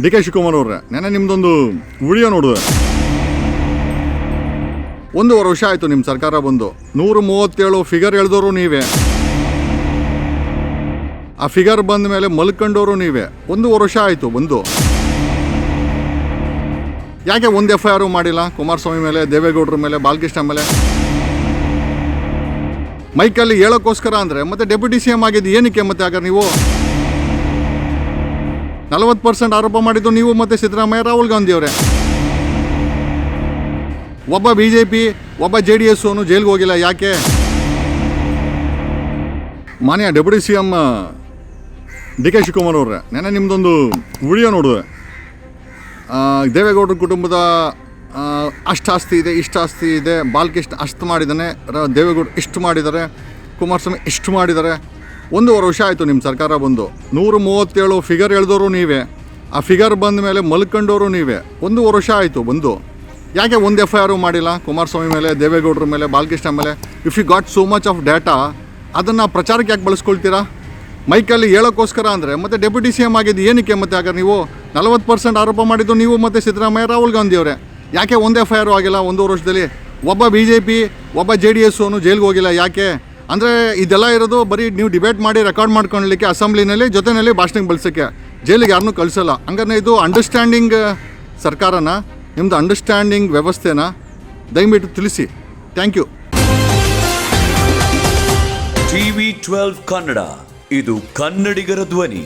D K Shivakumar ಅವ್ರೆ ನೆನೆ ನಿಮ್ದೊಂದು video ನೋಡಿದೆ. ಒಂದೂವರೆ ವರ್ಷ ಆಯಿತು ನಿಮ್ಮ ಸರ್ಕಾರ ಬಂದು. ನೂರ ಮೂವತ್ತೇಳು ಫಿಗರ್ ಎಳೆದವರು ನೀವೇ. ಆ ಫಿಗರ್ ಬಂದ ಮೇಲೆ ಮಲ್ಕೊಂಡವರು ನೀವೇ. ಒಂದೂವರೆ ವರ್ಷ ಆಯಿತು ಬಂದು. ಯಾಕೆ ಒಂದು ಎಫ್ ಐ ಆರು ಮಾಡಿಲ್ಲ? ಕುಮಾರಸ್ವಾಮಿ ಮೇಲೆ, ದೇವೇಗೌಡರ ಮೇಲೆ, ಬಾಲಕೃಷ್ಣ ಮೇಲೆ? ಮೈಕಲ್ಲಿ ಹೇಳೋಕ್ಕೋಸ್ಕರ ಅಂದರೆ, ಮತ್ತೆ ಡೆಪ್ಯೂಟಿ ಸಿ ಎಂ ಆಗಿದ್ದು ಏನಕ್ಕೆ ಮತ್ತೆ ಆಗ ನೀವು? ನಲವತ್ತು ಪರ್ಸೆಂಟ್ ಆರೋಪ ಮಾಡಿದ್ದು ನೀವು ಮತ್ತೆ ಸಿದ್ದರಾಮಯ್ಯ, ರಾಹುಲ್ ಗಾಂಧಿ ಅವರೇ ಒಬ್ಬ ಬಿ ಜೆ ಪಿ ಒಬ್ಬ ಜೆ ಡಿ ಎಸ್ ಅವನು ಜೈಲಿಗೆ ಹೋಗಿಲ್ಲ, ಯಾಕೆ? ಮಾನ್ಯ deputy C M D K Shivakumar ಅವ್ರೆ ನೆನೆ ನಿಮ್ಮದೊಂದು ವಿಡಿಯೋ ನೋಡಿದೆ. ದೇವೇಗೌಡರ ಕುಟುಂಬದ ಅಷ್ಟು ಆಸ್ತಿ ಇದೆ ಇಷ್ಟು ಆಸ್ತಿ ಇದೆ ಬಾಲಕೃಷ್ಣ ಅಷ್ಟು ಮಾಡಿದ್ದಾನೆ ದೇವೇಗೌಡ ಇಷ್ಟು ಮಾಡಿದ್ದಾರೆ, ಕುಮಾರಸ್ವಾಮಿ ಇಷ್ಟು ಮಾಡಿದ್ದಾರೆ. ಒಂದೂವರೆ ವರ್ಷ ಆಯಿತು ನಿಮ್ಮ ಸರ್ಕಾರ ಬಂದು. ನೂರ ಮೂವತ್ತೇಳು ಫಿಗರ್ ಎಳೆದವರು ನೀವೇ. ಆ ಫಿಗರ್ ಬಂದ ಮೇಲೆ ಮಲ್ಕೊಂಡವರು ನೀವೇ. ಒಂದೂವರೆ ವರ್ಷ ಆಯಿತು ಬಂದು. ಯಾಕೆ ಒಂದು ಎಫ್ ಐ ಆರು ಮಾಡಿಲ್ಲ? ಕುಮಾರಸ್ವಾಮಿ ಮೇಲೆ, ದೇವೇಗೌಡರ ಮೇಲೆ, ಬಾಲಕೃಷ್ಣ ಮೇಲೆ? If you got so much of data ಅದನ್ನು ಪ್ರಚಾರಕ್ಕೆ ಯಾಕೆ ಬಳಸ್ಕೊಳ್ತೀರಾ? ಮೈಕಲ್ಲಿ ಹೇಳೋಕ್ಕೋಸ್ಕರ ಅಂದರೆ, ಮತ್ತೆ ಡೆಪ್ಯೂಟಿ ಸಿ ಎಂ ಆಗಿದ್ದು ಏನಕ್ಕೆ ಮತ್ತೆ ಆಗ ನೀವು? ನಲವತ್ತು ಪರ್ಸೆಂಟ್ ಆರೋಪ ಮಾಡಿದ್ದು ನೀವು ಮತ್ತು ಸಿದ್ದರಾಮಯ್ಯ, ರಾಹುಲ್ ಗಾಂಧಿ ಅವರೇ. ಯಾಕೆ ಒಂದು ಎಫ್ ಐ ಆರು ಆಗಿಲ್ಲ ಒಂದು ವರ್ಷದಲ್ಲಿ? ಒಬ್ಬ ಬಿ ಜೆ ಪಿ ಒಬ್ಬ ಜೆ ಡಿ ಎಸ್ ಅವನು ಜೈಲಿಗೆ ಹೋಗಿಲ್ಲ ಯಾಕೆ? ಅಂದರೆ ಇದೆಲ್ಲ ಇರೋದು ಬರೀ ನೀವು ಡಿಬೇಟ್ ಮಾಡಿ ರೆಕಾರ್ಡ್ ಮಾಡ್ಕೊಳ್ಲಿಕ್ಕೆ ಅಸೆಂಬ್ಲಿನಲ್ಲಿ ಜೊತೆಯಲ್ಲಿ ಭಾಷಣಕ್ಕೆ ಬಳಸೋಕ್ಕೆ. ಜೈಲಿಗೆ ಯಾರನ್ನೂ ಕಳಿಸಲ್ಲ. ಹಂಗಾರೆ ಇದು ಅಂಡರ್ಸ್ಟ್ಯಾಂಡಿಂಗ್ ಸರ್ಕಾರನ ನಿಮ್ಮದು ಅಂಡರ್ಸ್ಟ್ಯಾಂಡಿಂಗ್ ವ್ಯವಸ್ಥೆನ ದಯವಿಟ್ಟು ತಿಳಿಸಿ. Thank you TV twelve Kannada. ಇದು ಕನ್ನಡಿಗರ ಧ್ವನಿ.